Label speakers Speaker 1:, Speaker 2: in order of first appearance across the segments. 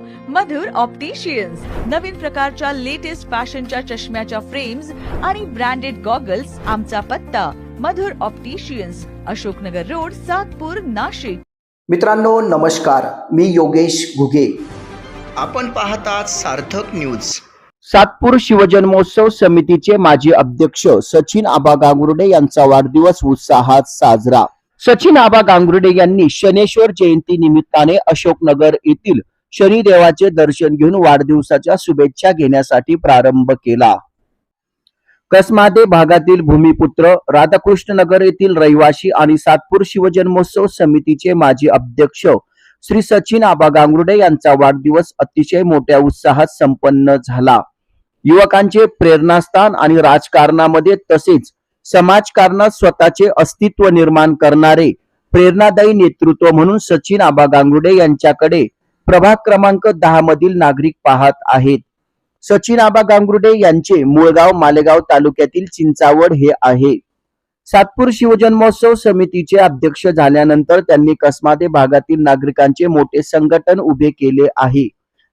Speaker 1: मधुर opticians नवीन प्रकारच्या latest फॅशनच्या चष्म्याच्या फ्रेम्स आणि ब्रँडेड गॉगल्स आमचा पत्ता मधुर ऑप्टिशियन्स अशोकनगर रोड सातपूर नाशिक.
Speaker 2: मित्रांनो नमस्कार. मी योगेश घुगे.
Speaker 3: आपण पाहतात सार्थक न्यूज
Speaker 2: सातपूर शिवजन्मोत्सव समितीचे माजी अध्यक्ष सचिन आबा गांगुर्डे यांचा वाढदिवस उत्साहात साजरा. सचिन आबा गांगुर्डे यांनी शनेश्वर जयंती निमित्ताने अशोकनगर येथील शनिदेवाचे दर्शन घेऊन वाढदिवसाच्या शुभेच्छा घेण्यासाठी प्रारंभ केला. कसमादे भागातील भूमिपुत्र राधाकृष्ण नगर येथील रहिवासी आणि सातपूर शिवजन्मोत्सव समितीचे माजी अध्यक्ष श्री सचिन आबा गांगुर्डे यांचा वाढदिवस अतिशय मोठ्या उत्साहात संपन्न झाला. युवकांचे प्रेरणास्थान आणि राजकारणामध्ये तसेच समाजकारणात स्वतःचे अस्तित्व निर्माण करणारे प्रेरणादायी नेतृत्व म्हणून सचिन आबा गांगुर्डे यांच्याकडे प्रभाग क्रमांक दहा मधील नागरिक पाहत आहेत. सचिन आबा गांगुर्डे यांचे मुळगाव मालेगाव तालुक्यातील चिंचावड हे आहे. सातपूर शिवजन्मोत्सव समितीचे अध्यक्ष झाल्यानंतर त्यांनी कसमादे भागातील नागरिकांचे मोठे संघटन उभे केले आहे.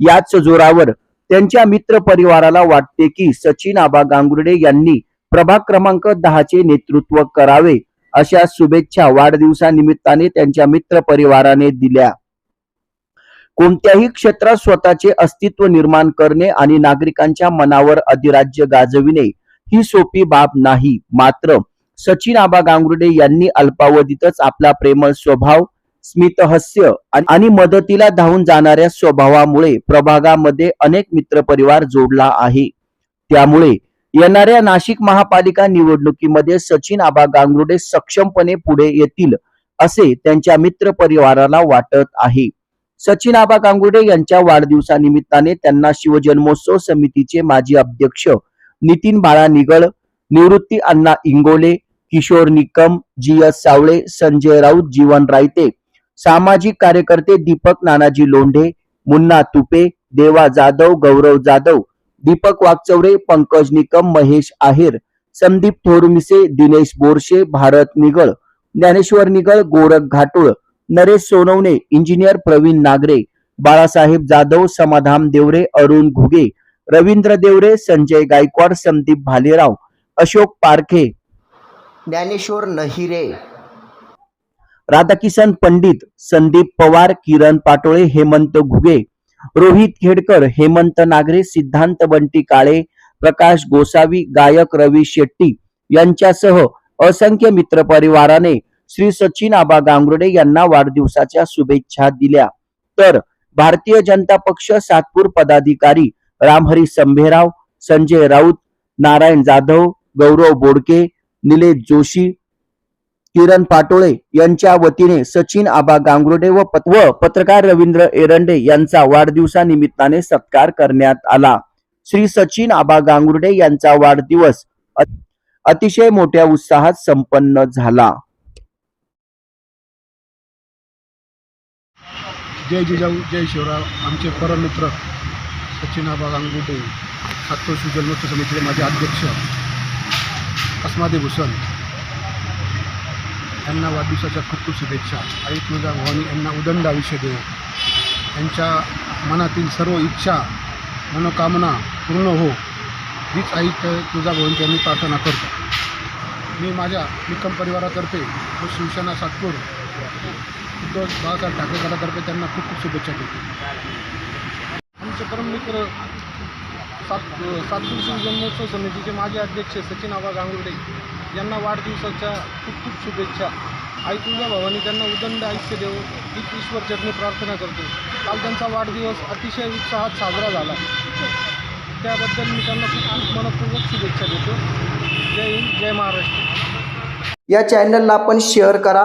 Speaker 2: याच जोरावर त्यांच्या मित्र परिवाराला वाटते की सचिन आबा गांगुर्डे यांनी प्रभाग क्रमांक दहाचे नेतृत्व करावे अशा शुभेच्छा वाढदिवसानिमित्ताने त्यांच्या मित्र परिवाराने दिल्या. कोणत्याही क्षेत्रात स्वतःचे अस्तित्व निर्माण करणे आणि नागरिकांच्या मनावर अधिराज्य गाजविणे ही सोपी बाब नाही. मात्र सचिन आबा गांगुर्डे यांनी अल्पावधीतच आपला प्रेमळ स्वभाव स्मितहस्य आणि- मदतीला धावून जाणाऱ्या स्वभावामुळे प्रभागामध्ये अनेक मित्रपरिवार जोडला आहे. त्यामुळे येणाऱ्या नाशिक महापालिका निवडणुकीमध्ये सचिन आबा गांगुर्डे सक्षमपणे पुढे येतील असे त्यांच्या मित्र परिवाराला वाटत आहे. सचिन आबा कांगुडे यांच्या वाढदिवसानिमित्ताने त्यांना शिवजन्मोत्सव समितीचे माजी अध्यक्ष नितीन बाळा निगळ निवृत्ती अण्णा इंगोले किशोर निकम जी एस सावळे संजय राऊत जीवन रायते सामाजिक कार्यकर्ते दीपक नानाजी लोंढे मुन्ना तुपे देवा जाधव गौरव जाधव दीपक वागचौरे पंकज निकम महेश आहेर संदीप थोरमिसे दिनेश बोरशे भारत निगळ ज्ञानेश्वर निगळ गोरख घाटुळ नरेश सोनवणे इंजिनियर प्रवीण नागरे बाळासाहेब जाधव समाधान देवरे अरुण घुगे रवींद्र देवरे संजय गायकवाड संदीप भालेराव अशोक पारखे.
Speaker 3: ज्ञानेश्वर नहिरे.
Speaker 2: राधाकिशन पंडित संदीप पवार किरण पाटोळे हेमंत घुगे रोहित खेडकर हेमंत नागरे सिद्धांत बंटी काळे प्रकाश गोसावी गायक रवी शेट्टी यांच्यासह असंख्य मित्रपरिवाराने श्री सचिन आबा गांगुर्डे यांना वाढदिवसाच्या शुभेच्छा दिल्या. तर भारतीय जनता पक्ष सातपूर पदाधिकारी रामहरी संभेराव संजय राऊत नारायण जाधव गौरव बोडके निलेश जोशी किरण पाटोळे यांच्या वतीने सचिन आबा गांगुर्डे व पत- पत्रकार रवींद्र एरंडे यांचा वाढदिवसानिमित्ताने सत्कार करण्यात आला. श्री सचिन आबा गांगुर्डे यांचा वाढदिवस अतिशय मोठ्या उत्साहात संपन्न झाला.
Speaker 4: जय जिजाऊ जय शिवराव. आमचे परमित्र सचिन आबा गांगुटे सातपूर जन्मोत्सव समितीचे माझे अध्यक्ष अस्मादे भूषण यांना वाढदिवसाच्या खूप खूप शुभेच्छा. आई तुळजा भवानी यांना उदंड आयुष्य देव यांच्या मनातील सर्व इच्छा मनोकामना पूर्ण हो हीच आई तुळजा भवानी यांनी प्रार्थना करतो. मी माझ्या निकम परिवारातर्फे व शिवसेना सातपूर उद्धव बाळासाहेब ठाकरे गटातर्फे त्यांना खूप खूप शुभेच्छा देतो. आमचे परममित्र सात सातपूर जन्मोत्सव समितीचे माजी अध्यक्ष सचिन आबा गांगुर्डे यांना वाढदिवसाच्या खूप खूप शुभेच्छा. आई तुझ्या भावाने त्यांना उदंड आयुष्य देऊ हीच ईश्वर चरणी प्रार्थना करतो. काल त्यांचा वाढदिवस अतिशय उत्साहात साजरा झाला. त्याबद्दल मी त्यांना खूप खूप मनपूर्वक शुभेच्छा देतो. जय हिंद जय महाराष्ट्र.
Speaker 2: या चॅनलला आपण शेअर करा.